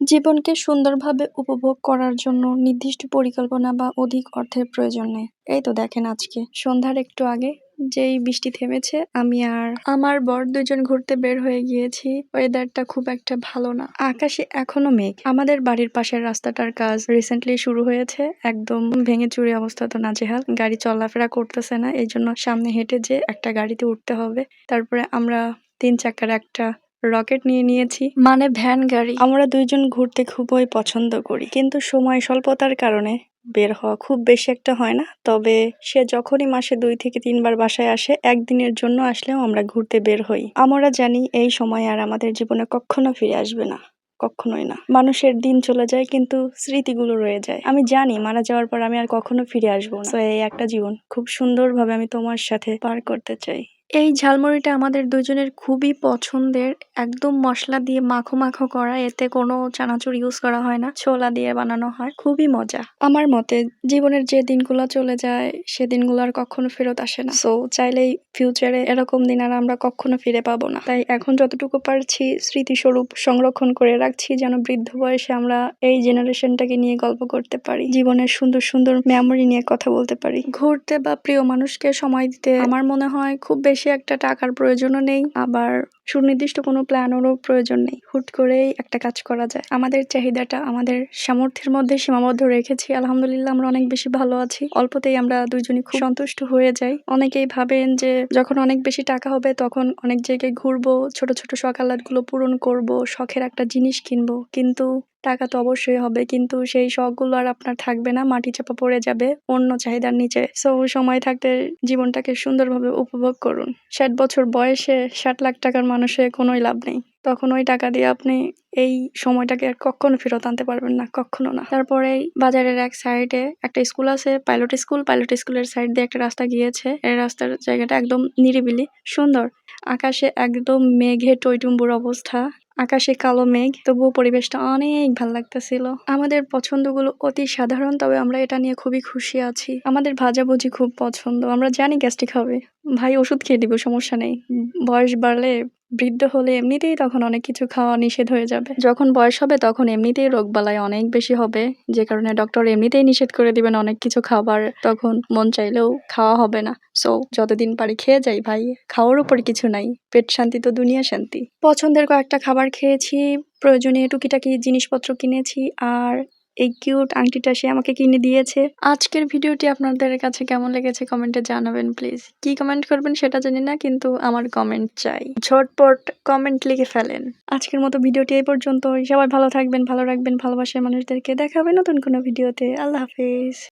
জীবনকে সুন্দরভাবে উপভোগ করার জন্য নির্দিষ্ট পরিকল্পনা বা অধিক অর্থের প্রয়োজন নেই। এই তো দেখেন আজকে। সন্ধ্যার একটু আগে যেই বৃষ্টি থেমেছে, আমি আর আমার বর দুজন ঘুরতে বের হয়ে গিয়েছি। ওয়েদারটা খুব একটা ভালো না। আকাশে এখনও মেঘ। আমাদের বাড়ির পাশের রাস্তাটার কাজ রিসেন্টলি শুরু হয়েছে। একদম ভেঙে চুরি অবস্থা তো নাজেহাল। গাড়ি চলাফেরা করতেছে না। এই জন্য সামনে হেঁটে যে একটা গাড়িতে উঠতে হবে। তারপরে আমরা তিন চাকার একটা রকেট নিয়ে নিয়েছি। মানে ভ্যান গাড়ি। আমরা দুইজন ঘুরতে খুবই পছন্দ করি। কিন্তু সময় স্বল্পতার কারণে বের হওয়া খুব বেশি একটা হয় না। তবে সে যখনই মাসে দুই থেকে তিনবার বাসায় আসে একদিনের জন্য আসলেও আমরা ঘুরতে বের হই। আমরা জানি এই সময় আর আমাদের জীবনে কখনো ফিরে আসবে না। কখনোই না। মানুষের দিন চলে যায় কিন্তু স্মৃতিগুলো রয়ে যায়। আমি জানি মারা যাওয়ার পর আমি আর কখনো ফিরে আসব না। তো এই একটা জীবন খুব সুন্দরভাবে আমি তোমার সাথে পার করতে চাই। এই ঝালমুড়িটা আমাদের দুজনের খুবই পছন্দের। একদম মশলা দিয়ে মাখো মাখো করা, এতে কোনো চানাচুর ইউজ করা হয় না, ছোলা দিয়ে বানানো হয়, খুবই মজা। আমার মতে জীবনের যে দিনগুলো চলে যায়, সে দিনগুলো আর কখনো ফেরত আসে না। সো চাইলেই ফিউচারে এরকম দিন আর আমরা কখনো ফিরে পাবো না। তাই এখন যতটুকু পারছি স্মৃতিস্বরূপ সংরক্ষণ করে রাখছি, যেন বৃদ্ধ বয়সে আমরা এই জেনারেশনটাকে নিয়ে গল্প করতে পারি, জীবনের সুন্দর সুন্দর মেমোরি নিয়ে কথা বলতে পারি। ঘুরতে বা প্রিয় মানুষকে সময় দিতে আমার মনে হয় খুব বেশি একটা টাকার প্রয়োজনও নেই। আবার সুনির্দিষ্ট কোনো প্ল্যানেরও প্রয়োজন নেই। হুট করেই একটা কাজ করা যায়। আমাদের চাহিদাটা, আমাদের সামর্থ্যের মধ্যে সীমাবদ্ধ রেখেছি। আলহামদুলিল্লাহ, আমরা অনেক বেশি ভালো আছি। অল্পতেই আমরা দুজনই খুব সন্তুষ্ট হয়ে যাই। অনেকেই ভাবেন যে, যখন অনেক বেশি টাকা হবে, তখন অনেক জায়গায় ঘুরবো, ছোট ছোট সকালাতগুলো পূরণ করব, শখের একটা জিনিস কিনবো। কিন্তু টাকা তো অবশ্যই হবে, কিন্তু সেই শখগুলো আর আপনার থাকবে না, মাটি চাপা পড়ে যাবে, অন্য চাহিদার নিচে। সো সময় থাকতে জীবনটাকে সুন্দরভাবে উপভোগ করুন। ষাট বছর বয়সে ষাট লাখ টাকার মানুষের কোনোই লাভ নেই। তখন ওই টাকা দিয়ে আপনি এই সময়টাকে আর কখনো ফেরত আনতে পারবেন না, কখনো না। তারপরে বাজারের এক সাইডে একটা স্কুল আছে, পাইলট স্কুল। পাইলট স্কুলের সাইড দিয়ে একটা রাস্তা গিয়েছে। এই রাস্তার জায়গাটা একদম নিরিবিলি, সুন্দর। আকাশে একদম মেঘে টইটুম্বুর অবস্থা। আকাশে কালো মেঘ। তবুও পরিবেশটা অনেক ভালো লাগতেছিল। আমাদের পছন্দগুলো অতি সাধারণ, তবে আমরা এটা নিয়ে খুবই খুশি আছি। আমাদের ভাজাভুজি খুব পছন্দ। আমরা জানি গ্যাস্ট্রিক হবে। ভাই ওষুধ খেয়ে দিব, সমস্যা নেই। বয়স বাড়লে বৃদ্ধ হলে এমনিতেই তখন অনেক কিছু খাওয়া নিষেধ হয়ে যাবে। যখন বয়স হবে তখন এমনিতেই রোগবালাই অনেক বেশি হবে। যে কারণে ডক্টর এমনিতেই নিষেধ করে দিবেন অনেক কিছু খাবার। তখন মন চাইলেও খাওয়া হবে না। সো যতদিন পারি খেয়ে যাই ভাই। খাওয়ার উপর কিছু নাই। পেট শান্তি তো দুনিয়া শান্তি। পছন্দের কয়েকটা খাবার খেয়েছি। প্রয়োজনীয় টুকিটাকি জিনিসপত্র কিনেছি। আর এই কিউট আংটিটা সে আমাকে কিনে দিয়েছে। আজকের ভিডিওটি আপনাদের কাছে কেমন লেগেছে কমেন্টে জানাবেন প্লিজ। কি কমেন্ট করবেন সেটা জানি না কিন্তু আমার কমেন্ট চাই। ঝটপট কমেন্ট লিখে ফেলেন। আজকের মতো ভিডিওটি এই পর্যন্ত সবাই ভালো থাকবেন ভালো রাখবেন ভালোবাসার মানুষদেরকে। দেখাবে নতুন কোনো ভিডিওতে। আল্লাহ হাফিজ।